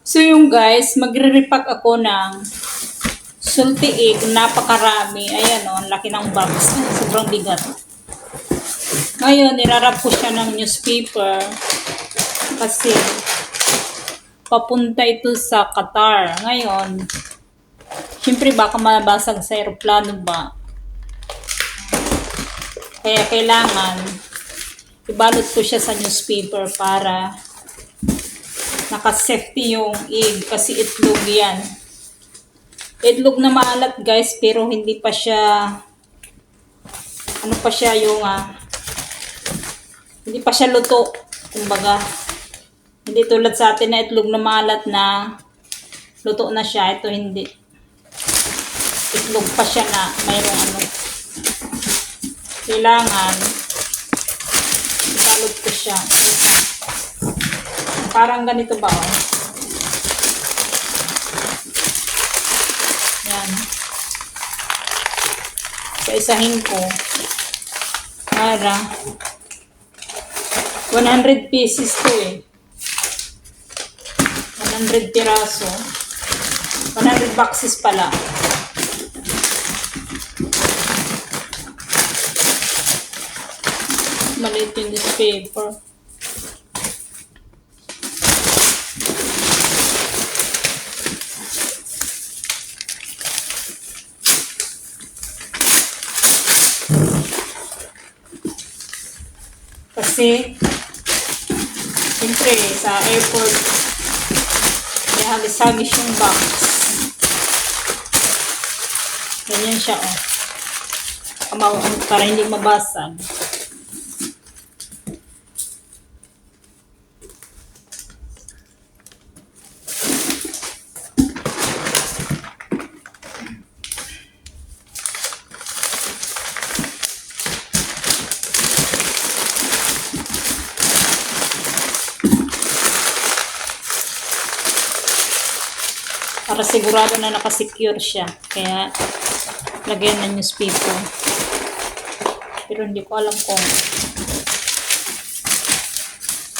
So yung guys, magre-repack ako ng salty egg. Napakarami. Ayan o, ang laki ng box. Sobrang bigat. Ngayon, nirarap ko siya ng newspaper. Kasi, papunta ito sa Qatar. Ngayon, syempre baka mabasag sa aeroplano ba. Kaya kailangan, ibalot ko siya sa newspaper para naka-safety yung egg kasi itlog yan. Itlog na maalat guys pero hindi pa siya ano pa siya yung ah, hindi pa siya luto. Kumbaga, hindi tulad sa atin na itlog na maalat na luto na siya. Ito hindi. Itlog pa siya na mayroong ano. Kailangan ibalot ko siya. Parang ganito ba oh? Yan. Isa-isahin ko para 100 pieces to eh. 100 piraso. 100 boxes pala. Maliit yung newspaper. Kasi, siyempre, sa airport, may hagis-hagis yung box. Ganyan siya, oh. Kamaw, para hindi mabasag. Para sigurado na nakasecure siya. Kaya, lagyan ng newspaper. Pero hindi ko alam kung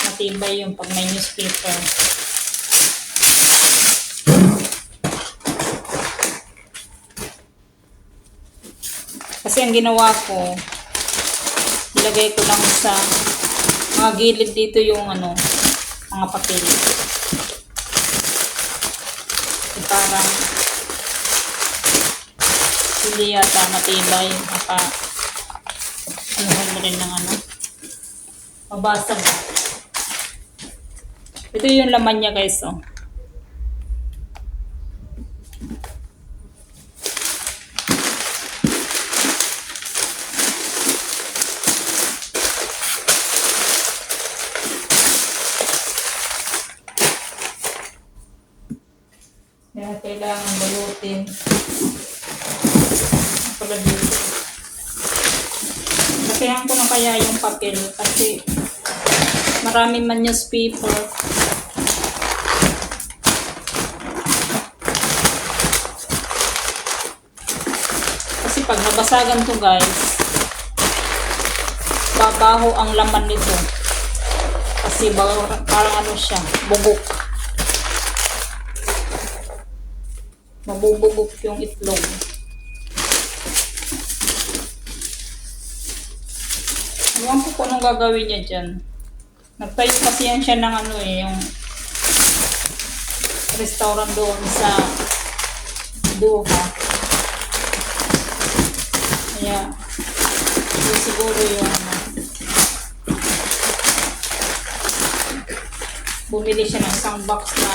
matibay yung pag may newspaper. Kasi ang ginawa ko, ilagay ko lang sa mga gilid dito yung ano, mga papel parang hindi yata matibay maka ano mo rin ng ano mabasag. Ito yung laman niya guys oh Kaya kailangan balutin. Pala dito. Ko na kaya yung papel kasi marami man newspaper. Kasi pag nabasagan to guys, babaho ang laman nito. Kasi parang ano siya, bugok. Mabubugok yung itlog. Ewan ko kung anong gagawin niya dyan. Nagtayo kasi yan siya ng ano eh, yung restaurant doon sa Doha. Kaya, yun siguro yung ano, bumili siya ng isang box na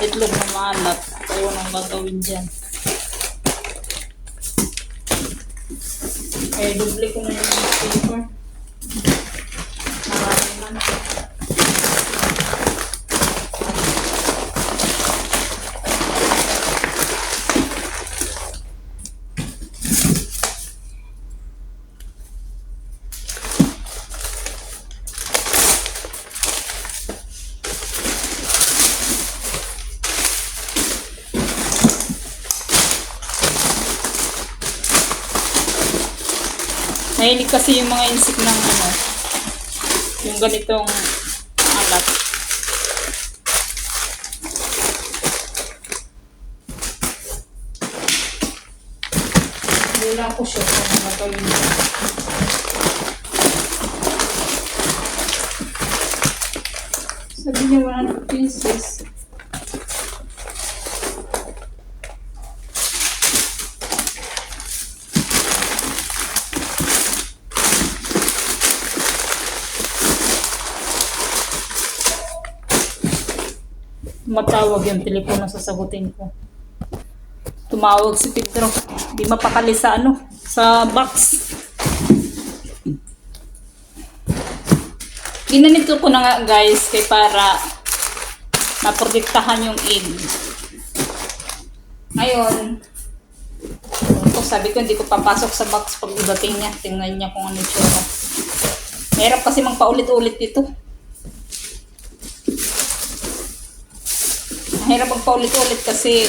itlog na maalat. Ayaw nang gagawin dyan. Eh, doble ko na yung paper. Nahilig kasi yung mga insik ng ano, yung ganitong alat. Hindi ko sure kung ano magawin mo. Sabi niya 100 pieces. Matawag yung telepono sasagutin ko. Tumawag si Pedro. Di mapakali sa ano, sa box. Ginanito ko na nga guys kay para maprotektahan yung egg. Ngayon, ko sabi ko hindi ko papasok sa box pag dating niya. Tingnan niya kung ano yung tsura. Mahirap kasi magpaulit-ulit dito. Mahirap magpaulit-ulit kasi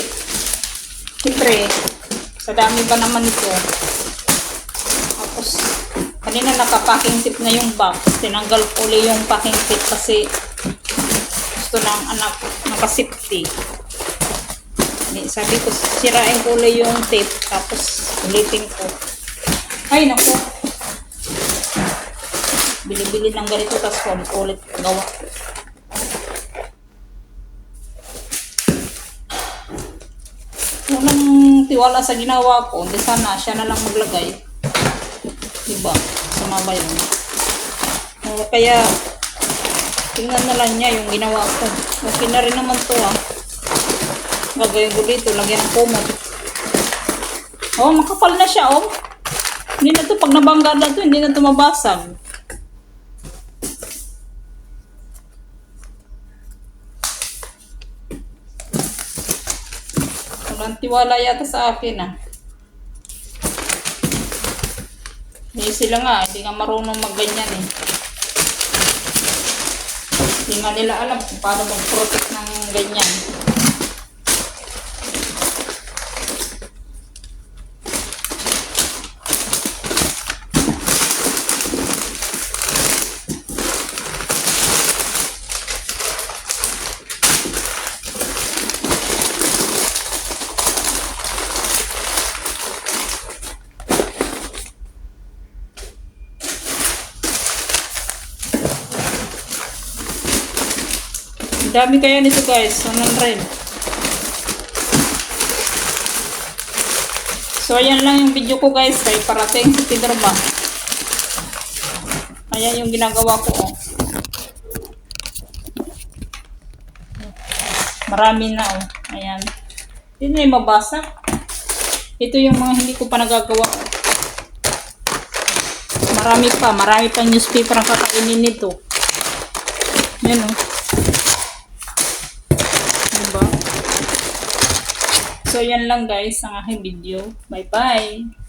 siyempre sa dami ba naman ito. Tapos kanina naka-packing tape na yung box. Tinanggal ko ulit yung packing tape kasi gusto ng anak naka-safety. Ni- Sabi ko, sirain ko ulit yung tape, tapos ulitin ko. Ay, naku. Bili-bili ng ganito, tapos ulit gawa. Tiwala sa ginawa ko, hindi sana siya na lang maglagay. Diba? Sumaba yun. O, kaya, tingnan na lang niya yung ginawa ko. Okay na rin naman to ah. Gagawin ko dito, lagyan ng kumot. Oh, makapal na siya, oh. Hindi na to, pag nabangga na to, hindi na to mabasag. Tiwala yata sa akin, ah. Hindi sila nga, hindi nga marunong magganyan, eh. Hindi nga nila alam kung paano mag-protect ng ganyan. Dami kaya nito guys, 100. So ayan lang yung video ko guys, kay parating si Pedro ba. Ayan yung ginagawa ko oh. Marami na oh. Ayan. Hindi na mabasa. Ito yung mga hindi ko pa nagagawa. Marami pa, marami pa newspaper ang kakainin nito. Yan oh. Diba? So, yan lang guys ang aking video. Bye-bye!